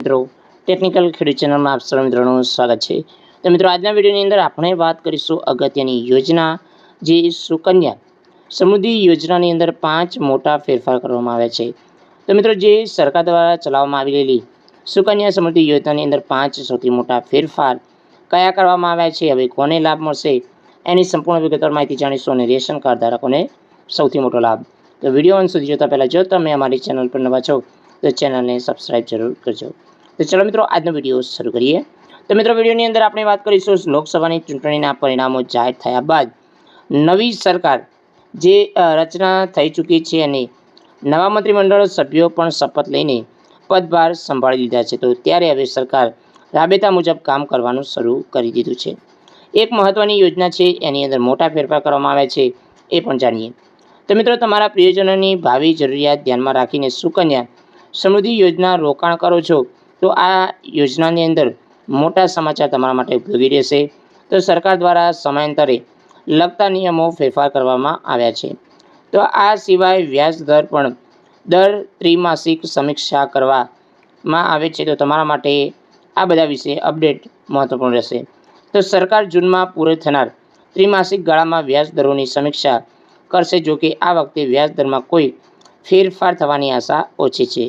મિત્રો ટેકનિકલ ખેડૂત ચેનલમાં આપ સર્વ મિત્રોનું સ્વાગત છે. તો મિત્રો, આજના વિડીયોની અંદર આપણે વાત કરીશું અગત્યની યોજના, જે સુકન્યા સમૃદ્ધિ યોજનાની અંદર પાંચ મોટા ફેરફાર કરવામાં આવ્યા છે. તો મિત્રો, જે સરકાર દ્વારા ચલાવવામાં આવી રહેલી સુકન્યા સમૃદ્ધિ યોજનાની અંદર પાંચ સૌથી મોટા ફેરફાર કયા કરવામાં આવ્યા છે, હવે કોને લાભ મળશે, એની સંપૂર્ણ વિગતવાર માહિતી જાણીશું અને રેશન કાર્ડ ધારકોને સૌથી મોટો લાભ. તો વીડિયો અંત સુધી જોતા પહેલાં જો તમે અમારી ચેનલ પર નવા છો, તો ચેનલને સબસ્ક્રાઈબ જરૂર કરજો. તો ચલો મિત્રો, આજનો વીડિયો શરૂ કરીએ. તો મિત્રો, વિડીયોની અંદર આપણે વાત કરીશું લોકસભાની ચૂંટણીના પરિણામો જાહેર થયા બાદ નવી સરકાર જે રચના થઈ ચૂકી છે અને નવા મંત્રીમંડળ સભ્યો પણ શપથ લઈને પદભાર સંભાળી લીધા છે, તો ત્યારે હવે સરકાર રાબેતા મુજબ કામ કરવાનું શરૂ કરી દીધું છે. એક મહત્ત્વની યોજના છે, એની અંદર મોટા ફેરફાર કરવામાં આવ્યા છે, એ પણ જાણીએ. તો મિત્રો, તમારા પ્રિયજનોની ભાવિ જરૂરિયાત ધ્યાનમાં રાખીને સુકન્યા સમૃદ્ધિ યોજના રોકાણ કરો છો તો આ યોજનાની અંદર મોટા સમાચાર તમારા માટે ઉપયોગી રહેશે. તો સરકાર દ્વારા સમયાંતરે લગતા નિયમો ફેરફાર કરવામાં આવ્યા છે. તો આ સિવાય વ્યાજ દર પણ દર ત્રિમાસિક સમીક્ષા કરવામાં આવે છે. તો તમારા માટે આ બધા વિશે અપડેટ મહત્વપૂર્ણ રહેશે. તો સરકાર જૂનમાં પૂરો થનાર ત્રિમાસિક ગાળામાં વ્યાજ દરોની સમીક્ષા કરશે, જો કે આ વખતે વ્યાજ દરમાં કોઈ ફેરફાર થવાની આશા ઓછી છે.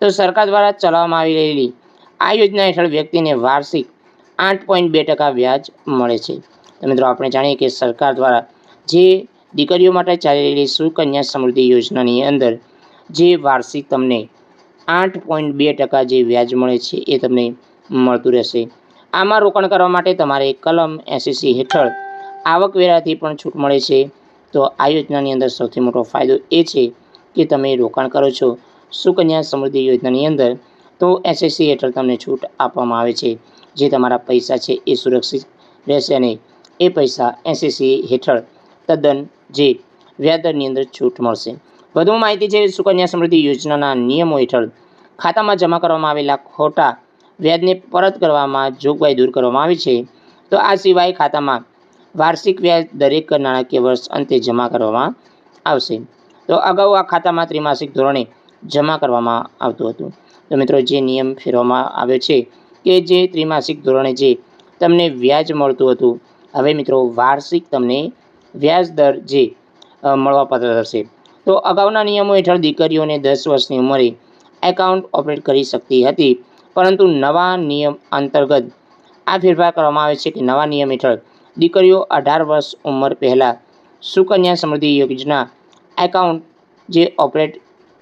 તો સરકાર દ્વારા ચલાવવામાં આવી રહેલી આ યોજના હેઠળ વ્યક્તિને વાર્ષિક આઠ પોઈન્ટ બે ટકા વ્યાજ મળે છે. તો મિત્રો, આપણે જાણીએ કે સરકાર દ્વારા જે દીકરીઓ માટે ચાલી રહેલી સુકન્યા સમૃદ્ધિ યોજનાની અંદર જે વાર્ષિક તમને આઠ પોઈન્ટ બે ટકા જે વ્યાજ મળે છે એ તમને મળતું રહેશે. આમાં રોકાણ કરવા માટે તમારે કલમ એસીસી હેઠળ આવકવેરાથી પણ છૂટ મળે છે. તો આ યોજનાની અંદર સૌથી મોટો ફાયદો એ છે કે તમે રોકાણ કરો છો. સુકન્યા સમૃદ્ધિ યોજનાની અંદર તો એસએસસી હેઠળ તમને છૂટ આપવામાં આવે છે. જે તમારા પૈસા છે એ સુરક્ષિત રહેશે અને એ પૈસા એસએસસી હેઠળ તદ્દન જે વ્યાજદરની અંદર છૂટ મળશે. વધુ માહિતી છે, સુકન્યા સમૃદ્ધિ યોજનાના નિયમો હેઠળ ખાતામાં જમા કરવામાં આવેલા ખોટા વ્યાજને પરત કરવામાં જોગવાઈ દૂર કરવામાં આવી છે. તો આ સિવાય ખાતામાં વાર્ષિક વ્યાજ દરેક નાણાકીય વર્ષ અંતે જમા કરવામાં આવશે. તો અગાઉ આ ખાતામાં ત્રિમાસિક ધોરણે જમા કરવામાં આવતું હતું. તો મિત્રો, જે નિયમ ફેરવામાં આવ્યો છે કે જે ત્રિમાસિક ધોરણે જે તમને વ્યાજ મળતું હતું, હવે મિત્રો, વાર્ષિક તમને વ્યાજ દર જે મળવાપાત્ર થશે. તો અગાઉના નિયમો હેઠળ દીકરીઓને દસ વર્ષની ઉંમરે એકાઉન્ટ ઓપરેટ કરી શકતી હતી, પરંતુ નવા નિયમ અંતર્ગત આ ફેરફાર કરવામાં આવે છે કે નવા નિયમ હેઠળ દીકરીઓ અઢાર વર્ષ ઉંમર પહેલાં સુકન્યા સમૃદ્ધિ યોજના એકાઉન્ટ જે ઓપરેટ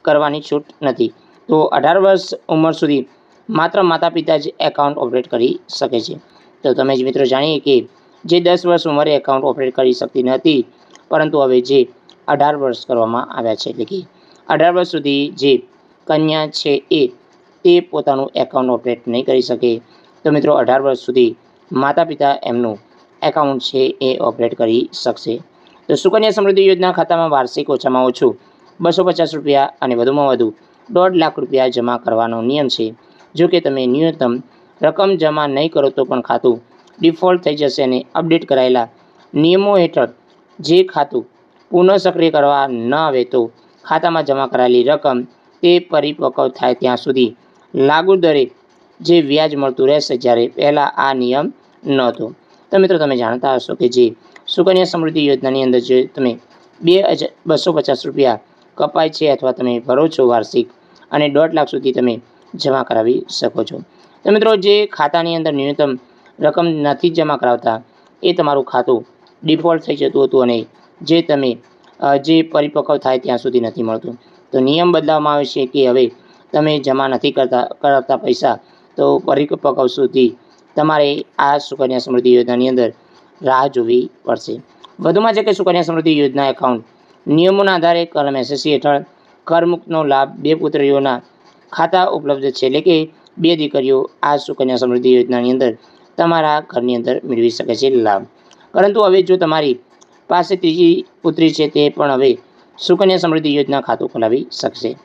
કરવાની છૂટ નથી. તો અઢાર વર્ષ ઉંમર સુધી માત્ર માતા પિતા જ એકાઉન્ટ ઓપરેટ કરી શકે છે. તો તમે જ મિત્રો જાણીએ કે જે દસ વર્ષ ઉંમરે એકાઉન્ટ ઓપરેટ કરી શકતી નથી, પરંતુ હવે જે અઢાર વર્ષ કરવામાં આવ્યા છે, એટલે કે અઢાર વર્ષ સુધી જે કન્યા છે એ, તે પોતાનું એકાઉન્ટ ઓપરેટ નહીં કરી શકે. તો મિત્રો અઢાર વર્ષ સુધી માતા પિતા એમનું એકાઉન્ટ છે એ ઓપરેટ કરી શકશે. તો સુકન્યા સમૃદ્ધિ યોજના ખાતામાં વાર્ષિક ઓછામાં ઓછું બસો પચાસ રૂપિયા અને વધુમાં વધુ દોઢ લાખ રૂપિયા જમા કરવાનો નિયમ છે. જો કે તમે ન્યૂનતમ રકમ જમા નહીં કરો તો પણ ખાતું ડિફોલ્ટ થઈ જશે અને અપડેટ કરાયેલા નિયમો હેઠળ જે ખાતું પુનઃ સક્રિય કરવા ન આવે તો ખાતામાં જમા કરાયેલી રકમ તે પરિપક્વ થાય ત્યાં સુધી લાગુ દરે જે વ્યાજ મળતું રહેશે જ્યારે પહેલાં આ નિયમ નહોતો. તો મિત્રો તમે જાણતા હશો કે જે સુકન્યા સમૃદ્ધિ યોજનાની અંદર જે તમે બે હજાર બસો પચાસ રૂપિયા કપાય છે અથવા તમે ભરો છો વાર્ષિક અને દોઢ લાખ સુધી તમે જમા કરાવી શકો છો. તો મિત્રો, જે ખાતાની અંદર ન્યૂનતમ રકમ નથી જમા કરાવતા, એ તમારું ખાતું ડિફોલ્ટ થઈ જતું હતું અને જે તમે જે પરિપક્વ થાય ત્યાં સુધી નથી મળતું. તો નિયમ બદલાવવામાં આવે છે કે હવે તમે જમા નથી કરતા, કરાવતા પૈસા, તો પરિપક્વ સુધી તમારે આ સુકન્યા સમૃદ્ધિ યોજનાની અંદર રાહ જોવી પડશે. વધુમાં છે કે સુકન્યા સમૃદ્ધિ યોજના એકાઉન્ટ નિયમોના આધારે કલમ એસએસસી હેઠળ કરમુક્તનો લાભ બે પુત્રીઓના ખાતા ઉપલબ્ધ છે. એટલે કે બે દીકરીઓ આ સુકન્યા સમૃદ્ધિ યોજનાની અંદર તમારા ઘરની અંદર મેળવી શકે છે લાભ. પરંતુ હવે જો તમારી પાસે ત્રીજી પુત્રી છે તે પણ હવે સુકન્યા સમૃદ્ધિ યોજના ખાતું ખોલાવી શકશે.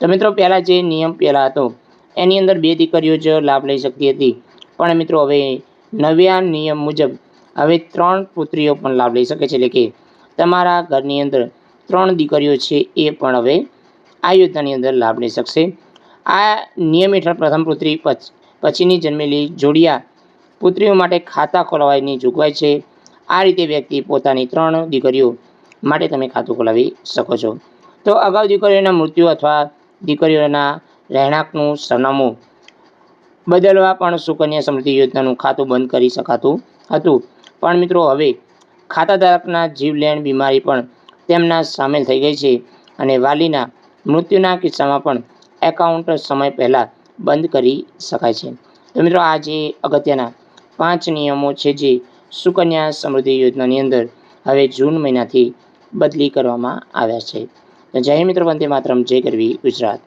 તો મિત્રો, પહેલાં જે નિયમ પહેલાં હતો, એની અંદર બે દીકરીઓ જ લાભ લઈ શકતી હતી. પણ મિત્રો, હવે નવ્યા નિયમ મુજબ હવે ત્રણ પુત્રીઓ પણ લાભ લઈ શકે છે. એટલે કે તમારા ઘરની અંદર ત્રણ દીકરીઓ છે એ પણ હવે આ યોજનાની અંદર લાભ લઈ શકશે. આ નિયમ હેઠળ પ્રથમ પુત્રી પછ- પછીની જન્મેલી જોડિયા પુત્રીઓ માટે ખાતા ખોલાવવાની જોગવાઈ છે. આ રીતે વ્યક્તિ પોતાની ત્રણ દીકરીઓ માટે તમે ખાતું ખોલાવી શકો છો. તો અગાઉ દીકરીઓના મૃત્યુ અથવા દીકરીઓના રહેણાંકનું સરનામું બદલવા પણ સુકન્યા સમૃદ્ધિ યોજનાનું ખાતું બંધ કરી શકાતું હતું. પણ મિત્રો, હવે ખાતાધારકના જીવલેણ બીમારી પણ તેમના સામેલ થઈ ગઈ છે અને વાલીના મૃત્યુના કિસ્સામાં પણ એકાઉન્ટ સમય પહેલાં બંધ કરી શકાય છે. તો મિત્રો આ જે અગત્યના પાંચ નિયમો છે જે સુકન્યા સમૃદ્ધિ યોજનાની અંદર હવે જૂન મહિનાથી બદલી કરવામાં આવ્યા છે. જય મિત્રો, વંદે માતરમ, જય કરવી ગુજરાત.